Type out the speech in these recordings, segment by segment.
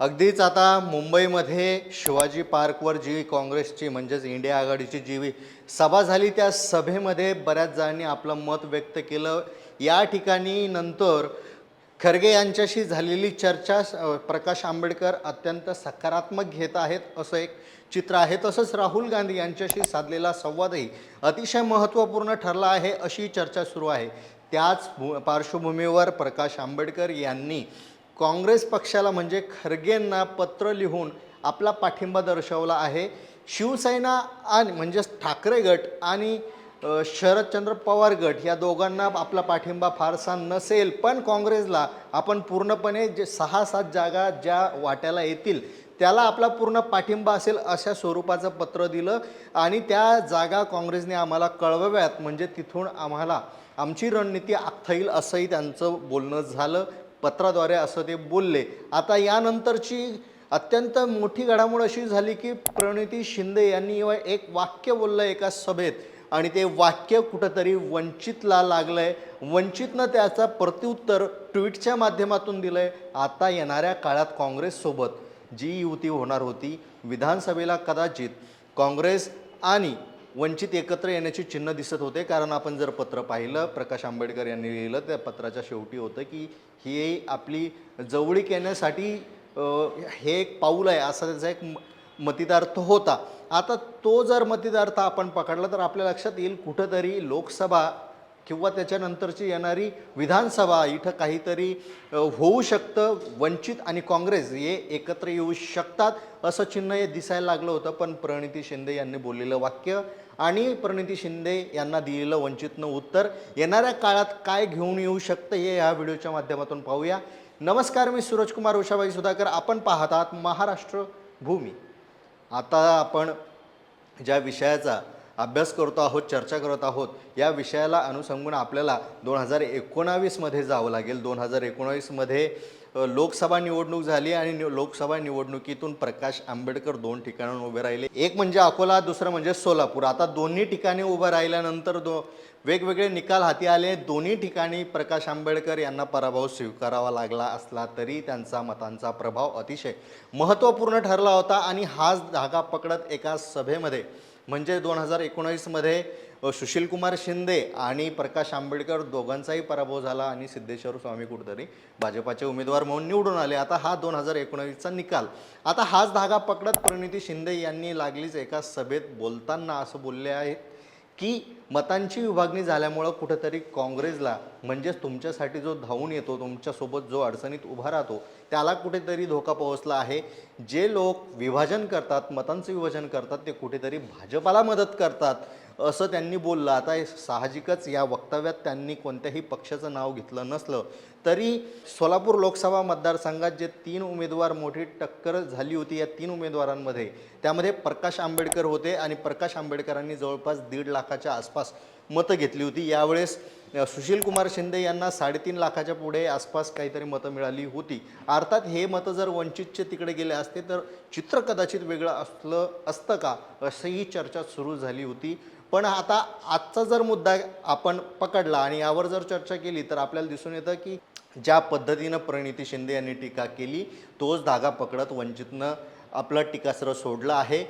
अगदीच आता मुंबईमध्ये शिवाजी पार्कवर जी काँग्रेसची म्हणजेच इंडिया आघाडीची जी सभा झाली त्या सभेमध्ये बऱ्याच जणांनी आपलं मत व्यक्त केलं. या ठिकाणी नंतर खरगे यांच्याशी झालेली चर्चा प्रकाश आंबेडकर अत्यंत सकारात्मक घेत आहेत असं एक चित्र आहे. तसंच राहुल गांधी यांच्याशी साधलेला संवादही अतिशय महत्त्वपूर्ण ठरला आहे अशी चर्चा सुरू आहे. त्याच पार्श्वभूमीवर प्रकाश आंबेडकर यांनी काँग्रेस पक्षाला म्हणजे खरगेंना पत्र लिहून आपला पाठिंबा दर्शवला आहे. शिवसेना आणि म्हणजेच ठाकरे गट आणि शरदचंद्र पवार गट या दोघांना आपला पाठिंबा फारसा नसेल. पण काँग्रेसला आपण पूर्णपणे जे सहा सात जागा ज्या वाट्याला येतील त्याला आपला पूर्ण पाठिंबा असेल अशा स्वरूपाचं पत्र दिलं आणि त्या जागा काँग्रेसने आम्हाला कळवाव्यात. म्हणजे तिथून आम्हाला आमची रणनीती आखता येईल असंही त्यांचं बोलणं झालं. पत्राद्वारे असं ते बोलले. आता यानंतरची अत्यंत मोठी घडामोड अशी झाली की प्रणिती शिंदे यांनी एक वाक्य बोललं एका सभेत. आणि ते वाक्य कुठंतरी वंचितला लागलं आहे वंचितनं त्याचा प्रत्युत्तर ट्विटच्या माध्यमातून दिलं आहे आता येणाऱ्या काळात काँग्रेससोबत जी युती होणार होती विधानसभेला कदाचित काँग्रेस आणि वंचित एकत्र येण्याची चिन्ह दिसत होते. कारण आपण जर पत्र पाहिलं प्रकाश आंबेडकर यांनी लिहिलं त्या पत्राच्या शेवटी होतं की ही आपली जवळीक येण्यासाठी हे एक पाऊल आहे असा त्याचा एक म- होता. आता तो जर मतिदार्थ आपण पकडला तर आपल्या लक्षात येईल कुठंतरी लोकसभा किंवा त्याच्यानंतरची येणारी विधानसभा इथं काहीतरी होऊ शकतं वंचित आणि काँग्रेस हे एकत्र येऊ शकतात असं चिन्ह हे दिसायला लागलं होतं पण प्रणिती शिंदे यांनी बोललेलं वाक्य आणि प्रणिती शिंदे यांना दिलेलं वंचितनं उत्तर. येणाऱ्या काळात काय घेऊन येऊ शकतं हे या व्हिडिओच्या माध्यमातून पाहूया. नमस्कार मी सूरजकुमार उषाबाई सुधाकर. आपण पाहतात महाराष्ट्र भूमी. आता आपण ज्या विषयाचा अभ्यास करतो आहोत चर्चा करत आहोत या विषयाला अनुसंगून आपल्याला दोन हजार एकोणावीसमध्ये जावं लागेल. दोन हजार एकोणावीसमध्ये लोकसभा निवडणूक झाली आणि लोकसभा निवडणुकीतून प्रकाश आंबेडकर दोन ठिकाणाहून उभे राहिले. एक म्हणजे अकोला दुसरं म्हणजे सोलापूर. आता दोन्ही ठिकाणी उभं राहिल्यानंतर दो वेगवेगळे निकाल हाती आले. दोन्ही ठिकाणी प्रकाश आंबेडकर यांना पराभव स्वीकारावा लागला असला तरी त्यांचा मतांचा प्रभाव अतिशय महत्त्वपूर्ण ठरला होता आणि हाच धागा पकडत एका सभेमध्ये म्हणजे दोन हजार एकोणावीसमध्ये सुशीलकुमार शिंदे आणि प्रकाश आंबेडकर दोघांचाही पराभव झाला आणि सिद्धेश्वर स्वामी कुठतरी भाजपाचे उमेदवार म्हणून निवडून आले. आता हा दोन हजार एकोणावीसचा निकाल. आता हाच धागा पकडत परिणिती शिंदे यांनी लागलीच एका सभेत बोलताना असं बोलले आहेत. की मतांची विभागणी झाल्यामुळं कुठंतरी काँग्रेसला म्हणजेच तुमच्यासाठी जो धावून येतो तुमच्यासोबत जो अडचणीत उभा राहतो त्याला कुठेतरी धोका पोहोचला आहे. जे लोक विभाजन करतात मतांचं विभाजन करतात ते कुठेतरी भाजपाला मदत करतात. असं त्यांनी बोललं. आता साहजिकच या वक्तव्यात त्यांनी कोणत्याही पक्षाचं नाव घेतलं नसलं. तरी सोलापूर लोकसभा मतदारसंघात जे तीन उमेदवार मोठी टक्कर झाली होती या तीन उमेदवारांमध्ये त्यामध्ये प्रकाश आंबेडकर होते आणि प्रकाश आंबेडकरांनी जवळपास दीड लाखाच्या आसपास मतं घेतली होती. यावेळेस सुशील सुशीलकुमार शिंदे यांना साडेतीन लाखाच्या पुढे आसपास काहीतरी मतं मिळाली होती. अर्थात हे मतं जर वंचितचे तिकडे गेले असते तर चित्र कदाचित वेगळं असलं असतं का? अशीही चर्चा सुरू झाली होती. पण आता आजचा जर मुद्दा आपण पकडला आणि यावर जर चर्चा केली तर आपल्याला दिसून येतं की ज्या पद्धतीनं प्रणिती शिंदे यांनी टीका केली तोच धागा पकडत वंचितनं आपलं टीकास्त्र सोडलं आहे.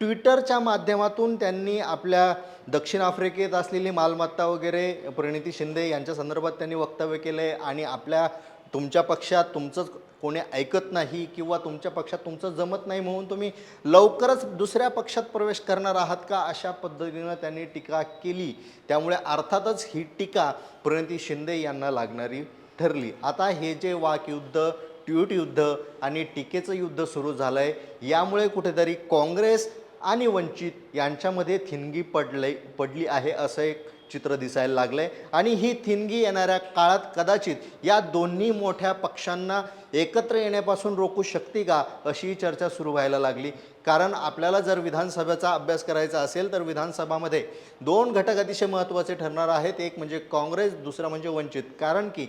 ट्विटरच्या माध्यमातून त्यांनी आपल्या दक्षिण आफ्रिकेत असलेली मालमत्ता वगैरे प्रणिती शिंदे यांच्या संदर्भात त्यांनी वक्तव्य केलं आहे आणि आपल्या तुमच्या पक्षात तुमचंच कोणी ऐकत नाही किंवा तुमच्या पक्षात तुमचं जमत नाही म्हणून तुम्ही लवकरच दुसऱ्या पक्षात प्रवेश करणार आहात का अशा पद्धतीनं त्यांनी टीका केली. त्यामुळे अर्थातच ही टीका प्रणिती शिंदे यांना लागणारी ठरली. आता हे जे वाकयुद्ध ट्विट युद्ध आणि टीकेचं युद्ध सुरू झालं आहे यामुळे कुठेतरी काँग्रेस आणि वंचित यांच्यामध्ये थिणगी पडले पडली आहे असं एक चित्र दिसायला लागलं आहे आणि ही थिणगी येणाऱ्या काळात कदाचित या दोन्ही मोठ्या पक्षांना एकत्र येण्यापासून रोखू शकते का अशी चर्चा सुरू व्हायला लागली. कारण आपल्याला जर विधानसभेचा अभ्यास करायचा असेल तर विधानसभामध्ये दोन घटक अतिशय महत्त्वाचे ठरणार आहेत. एक म्हणजे काँग्रेस दुसरा म्हणजे वंचित. कारण की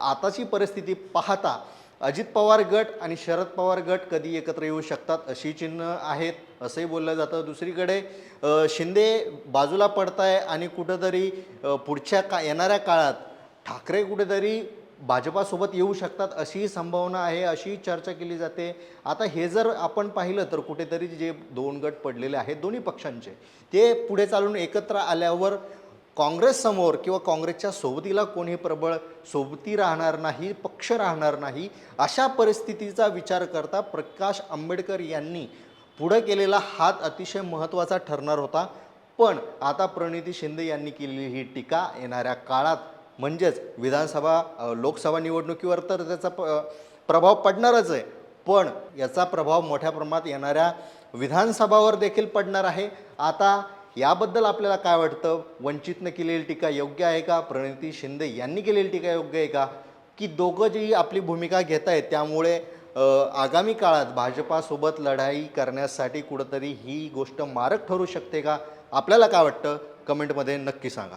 आताची परिस्थिती पाहता अजित पवार गट आणि शरद पवार गट कधी एकत्र येऊ शकतात अशी चिन्ह आहेत असंही बोललं जातं. दुसरीकडे शिंदे बाजूला पडताय आणि कुठंतरी पुढच्या का येणाऱ्या काळात ठाकरे कुठेतरी भाजपासोबत येऊ शकतात अशी संभावना आहे अशी चर्चा केली जाते. आता हे जर आपण पाहिलं तर कुठेतरी जे दोन गट पडलेले आहेत दोन्ही पक्षांचे ते पुढे चालून एकत्र आल्यावर काँग्रेससमोर किंवा काँग्रेसच्या सोबतीला कोणी प्रबळ सोबती राहणार नाही पक्ष राहणार नाही अशा परिस्थितीचा विचार करता प्रकाश आंबेडकर यांनी पुढं केलेला हात अतिशय महत्त्वाचा ठरणार होता. पण आता प्रणिती शिंदे यांनी केलेली ही टीका येणाऱ्या काळात म्हणजेच विधानसभा लोकसभा निवडणुकीवर तर त्याचा प प्रभाव पडणारच आहे. पण याचा प्रभाव मोठ्या प्रमाणात येणाऱ्या विधानसभावर देखील पडणार आहे. आता याबद्दल आपल्याला काय वाटतं? वंचितनं केलेली टीका योग्य आहे का? प्रणिती शिंदे यांनी केलेली टीका योग्य आहे का? की दोघं जी आपली भूमिका घेत आहेत त्यामुळे आगामी काळात भाजपासोबत लढाई करण्यासाठी कुठंतरी ही गोष्ट मारक ठरू शकते का? आपल्याला काय वाटतं? कमेंटमध्ये नक्की सांगा.